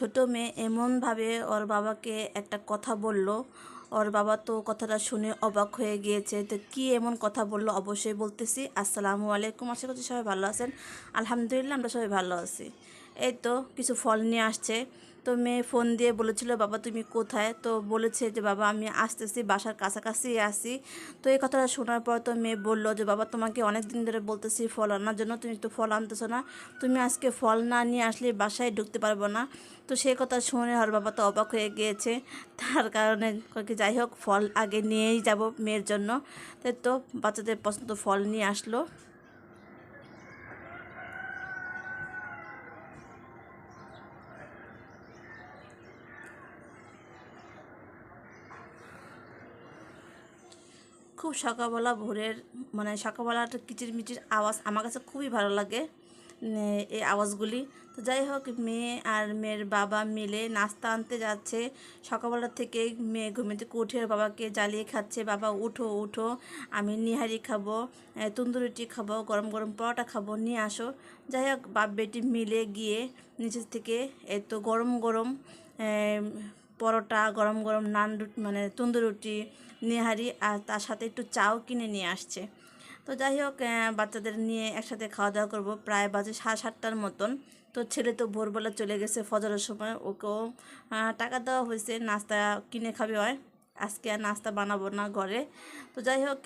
ছোট মেয়ে এমনভাবে ওর বাবাকে একটা কথা বলল। ওর বাবা তো কথাটা শুনে অবাক হয়ে গিয়েছে। তো কি এমন কথা বলল অবশ্যই বলতেছি। আসসালামু আলাইকুম। আশা করছি সবাই ভালো আছেন। আলহামদুলিল্লাহ আমরা সবাই ভালো আছি। এই তো কিছু ফল নিয়ে আসছে। তো মেয়ে ফোন দিয়ে বলেছিল, বাবা, তুমি কোথায়? তো বলেছে যে, বাবা, আমি আসতেছি, বাসার কাছাকাছি আসি তো এই কথাটা শোনার পর তো মেয়ে বলল যে, বাবা, তোমাকে অনেক দিন ধরে বলতেছি ফল আনার জন্য, তুমি তো ফল আনতেছো না। তুমি আজকে ফল না নিয়ে আসলে বাসায় ঢুকতে পারব না। তো সেই কথা শুনে আর বাবা তো অবাক হয়ে গিয়েছে। তার কারণে যাই হোক, ফল আগে নিয়েই যাব মেয়ের জন্য। তো বাচ্চাদের পছন্দ ফল নিয়ে আসলো। খুব সকালবেলা ভোরের মানে সকালবেলা কিচির মিচির আওয়াজ আমার কাছে খুবই ভালো লাগে এই আওয়াজগুলি। তো যাই হোক মেয়ে আর মেয়ের বাবা মিলে নাস্তা আনতে যাচ্ছে। সকালবেলা থেকে মেয়ে ঘুমে থেকে উঠে বাবাকে জ্বালিয়ে খাচ্ছে বাবা উঠো উঠো আমি নিহারি খাব এ, তন্দুরি রুটি খাব গরম গরম পরোটা খাব নিয়ে আসো। যাই হোক বাপ বেটি মিলে গিয়ে নিচের থেকে এই তো গরম গরম পরোটা গরম গরম নান মানে তন্দুরি রুটি নেহারি আর তার সাথে একটু চাও কিনে নিয়ে আসছে। তো যাই হোক বাচ্চাদের নিয়ে একসাথে খাওয়া দাওয়া করব। প্রায় বাজে সাড়ে সাতটার মতন। তো ছেলে তো ভোরবেলা চলে গেছে ফজরের সময়। ওকেও টাকা দেওয়া হয়েছে, নাস্তা কিনে খাবে হয় আজকে আর নাস্তা বানাবো না ঘরে। তো যাই হোক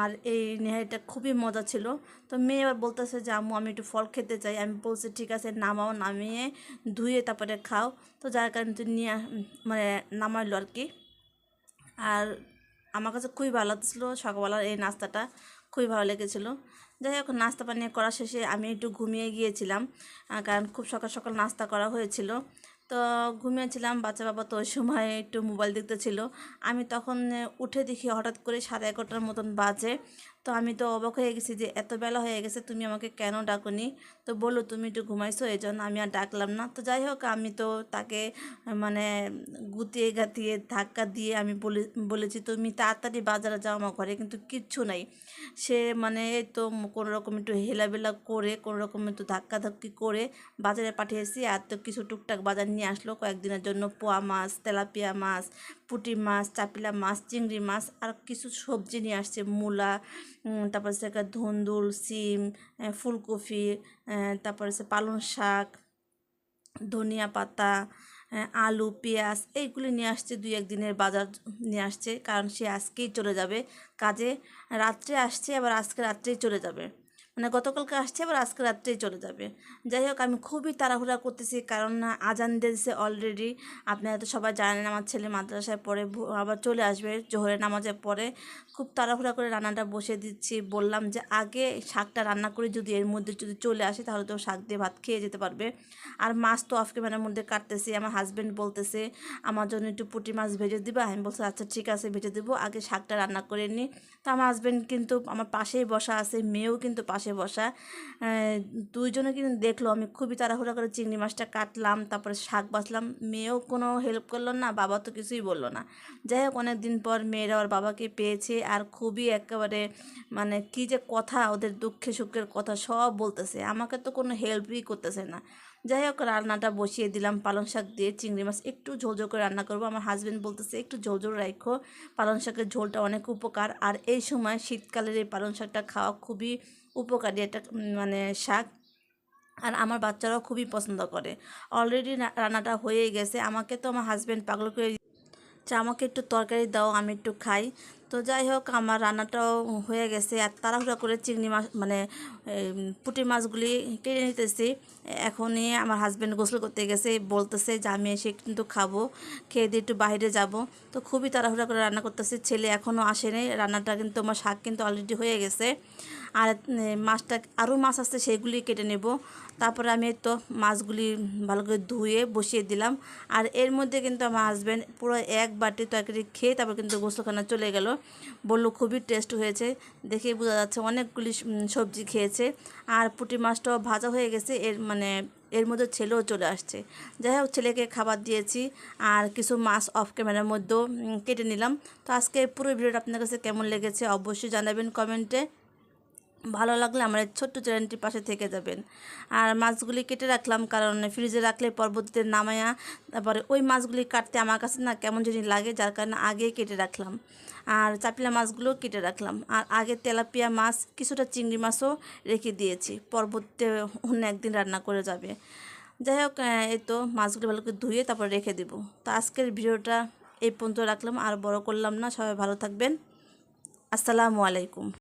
আর এই নেহারিটা খুবই মজা ছিল। তো মেয়ে এবার বলতেছে যে, আম্মু, আমি একটু ফল খেতে চাই। আমি বলছি, ঠিক আছে, নামাও, নামিয়ে ধুয়ে তারপরে খাও। তো যার কারণে নিয়ে মানে নামাইলো আর কি। আর আমার কাছে খুবই ভালো লাগছিল সকালবেলার এই নাস্তাটা। খুবই ভালো লেগেছিলো। যাই হোক, নাস্তা পানি করা শেষে আমি একটু ঘুমিয়ে গিয়েছিলাম কারণ খুব সকাল সকাল নাস্তা করা হয়েছিল। তো ঘুমিয়েছিলাম, বাচ্চা বাবা তো ওই সময় একটু মোবাইল দেখতেছিল। আমি তখন উঠে দেখি হঠাৎ করে সাড়ে এগারোটার মতন বাজে। তো আমি তো অবাক হয়ে গেছি যে এত বেলা হয়ে গেছে, তুমি আমাকে কেন ডাকুনি? তো বলল তুমি একটু ঘুমাইছো এই জন্য আমি আর ডাকলাম না। তো যাই হোক, আমি তো তাকে মানে গুতিয়ে গাতিয়ে ধাক্কা দিয়ে আমি বলে, বলেছি, তুমি তাড়াতাড়ি বাজারে যাও আমার ঘরে, কিন্তু কিচ্ছু নাই। সে মানে তো কোনো রকম একটু হেলাবেলা করে কোনো রকম একটু ধাক্কা ধাক্কি করে বাজারে পাঠিয়েছি। আর তো কিছু টুকটাক বাজার নিয়ে আসলো, কয়েকদিনের জন্য পোয়া মাছ, তেলাপিয়া মাছ, পুটি মাছ, চাপিলা মাছ, চিংড়ি মাছ, আর কিছু সবজি নিয়ে আসছে, মূলা তারপর হচ্ছে ধুন্দুল, সিম ফুলকপি তারপরে তারপর হচ্ছে পালং শাক, ধনিয়া পাতা আলু, পেঁয়াজ, এইগুলি নিয়ে আসছে দুই একদিনের বাজার নিয়ে আসছে। কারণ সে আজকেই চলে যাবে। কাজে রাত্রে আসছে, আবার আজকে রাত্রেই চলে যাবে। মানে গতকালকে আসছে আবার আজকে রাত্রেই চলে যাবে। যাই হোক, আমি খুবই তাড়াহুড়া করতেছি, কারণ আজান দিয়েছে অলরেডি আপনারা তো সবাই জানেন, আমার ছেলে মাদ্রাসায় পরে আবার চলে আসবে জোহরের নামাজে পরে। খুব তাড়াহুড়া করে রান্নাটা বসে দিচ্ছি। বললাম যে, আগে শাকটা রান্না করে, যদি এর মধ্যে যদি চলে আসে, তাহলে তো শাক দিয়ে ভাত খেয়ে যেতে পারবে। আর মাছ তো অফ ক্যামেরার মধ্যে কাটতেছি, আমার হাজব্যান্ড বলতেছে, আমার জন্য একটু পুঁটি মাছ ভেজে দিবা? আমি বলছি আচ্ছা ঠিক আছে, ভেজে দেবো। আগে শাকটা রান্না করে নিই তো আমার হাজব্যান্ড কিন্তু আমার পাশেই বসা আছে, মেয়েও কিন্তু পাশে বসা। দুইজনে কিন্তু দেখল, আমি খুবই তাড়াহুড়া করে চিংড়ি মাছটা কাটলাম, তারপরে শাক বাছলাম। মেয়েও কোনো হেল্প করল না, বাবা তো কিছুই বলল না। যাই হোক অনেক দিন পর মেয়েরা ওর বাবাকে পেয়েছে আর খুবই একেবারে মানে কি যে কথা, ওদের দুঃখে সুখের কথা সব বলতেছে। আমাকে তো কোনো হেল্পই করতেছে না। যাই হোক, রান্নাটা বসিয়ে দিলাম, পালং শাক দিয়ে চিংড়ি মাছ একটু ঝোল ঝোল করে রান্না করব। আমার হাজব্যান্ড বলতেছে, একটু ঝোল ঝোল রাখো পালং শাকের ঝোলটা অনেক উপকার। আর এই সময় শীতকালের এই পালং শাকটা খাওয়া খুবই উপকারী একটা মানে শাক। আর আমার বাচ্চারাও খুবই পছন্দ করে। অলরেডি রান্নাটা হয়ে গেছে। আমাকে তো আমার হাজব্যান্ড পাগল করে যে আমাকে একটু তরকারি দাও, আমি একটু খাই। তো যাই হোক, আমার রান্নাটাও হয়ে গেছে। আর তাড়াহুড়া করে চিংড়ি মাছ মানে পুঁটি মাছগুলি কেটে নিতেছি। এখনই আমার হাজব্যান্ড গোসল করতে গেছে, বলতেছে যে আমি এসে কিন্তু খাব, খেয়ে দিয়ে একটু বাইরে যাব। তো খুবই তাড়াহুড়া করে রান্না করতেছি, ছেলে এখনও আসেনি, রান্নাটা কিন্তু, আমার শাক কিন্তু অলরেডি হয়ে গেছে। আর মাছটা, আরও মাছ আছে সেগুলি কেটে নেব। তারপরে আমি তো মাছগুলি ভালো করে ধুয়ে বসিয়ে দিলাম। আর এর মধ্যে কিন্তু আমার হাজব্যান্ড পুরো এক বাটি তরকারি খেয়ে তারপর কিন্তু গোসলখানা চলে গেল। বলল খুবই টেস্ট হয়েছে দেখেই বোঝা যাচ্ছে অনেকগুলি সবজি খেয়েছে। আর পুঁটি মাছটাও ভাজা হয়ে গেছে। এর মানে এর মধ্যে ছেলেও চলে আসছে। যাই হোক, ছেলেকে খাবার দিয়েছি। আর কিছু মাছ অফ ক্যামেরার মধ্যেও কেটে নিলাম। তো আজকে পুরো ভিডিওটা আপনার কাছে কেমন লেগেছে অবশ্যই জানাবেন কমেন্টে। ভালো লাগলে আমার ছোট্ট চ্যানেলটির পাশে থেকে যাবেন। আর মাছগুলি কেটে রাখলাম কারণ ফ্রিজে রাখলে পরবর্তীতে নামায়া তারপরে ওই মাছগুলি কাটতে আমার কাছে না কেমন জানি লাগে, যার কারণে আগে কেটে রাখলাম। আর চাপিলা মাছগুলো কেটে রাখলাম। আর আগে তেলাপিয়া মাছ, কিছুটা চিংড়ি মাছও রেখে দিয়েছি। পরবর্তীতে অন্য একদিন রান্না করে যাবে। যাই হোক এই তো মাছগুলো ভালো করে ধুয়ে তারপর রেখে দিব। তো আজকের ভিডিওটা এই পর্যন্ত রাখলাম। আর বড় করলাম না, সবাই ভালো থাকবেন। আসসালামু আলাইকুম।